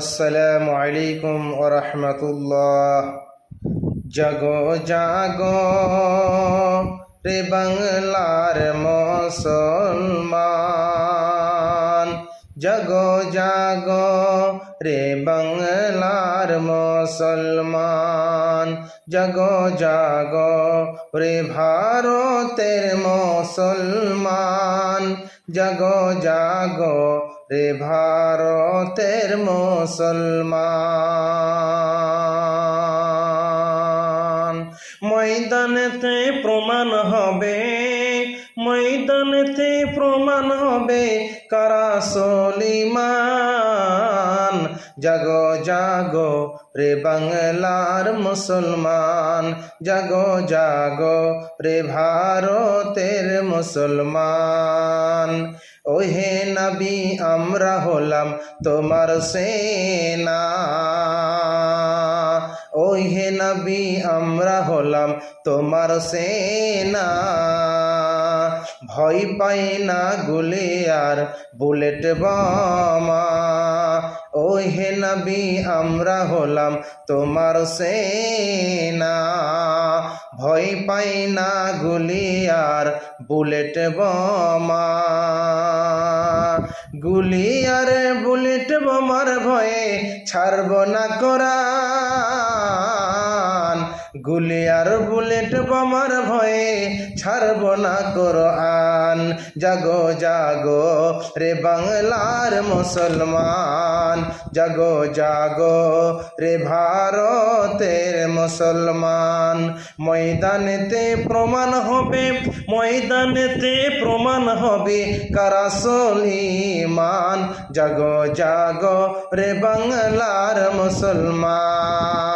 আসসালামু আলাইকুম ওরহমতুল্লাহ জাগো জাগো রে বাংলার মুসলমান। জাগো জাগো রে বাংলার মুসলমান জাগো জাগো রে ভারতের মুসলমান জাগো জাগো রে ভারতের মুসলমান ময়দানেতে প্রমাণ হবে, ময়দানেতে প্রমাণ হবে কারা সলিমান। জাগো জাগো রে বাংলার মুসলমান, জাগো জাগো রে ভারতের মুসলমান। ওহে নবী, আমরা হলাম তোমার সেনা। নবী আমরা হলাম তোমার সেনা। ভয় পাই না গুলি আর বুলেট বোমা। ওহে নবী আমরা হলাম তোমার সেনা। ভয় পাই না গুলি আর বুলেট বোমা। গুলি আর বোমার ভয়ে ছাড়ব না কোরআন গুলি আর বুলেট বোমার ভয়ে ছাড়ব না কোরআন। জাগো জাগো রে বাংলার মুসলমান। জাগো জাগো রে ভারতের মুসলমান। ময়দানেতে প্রমাণ হবে, ময়দানেতে প্রমাণ হবে কারা সলিমান। জাগো জাগো রে বাংলার মুসলমান।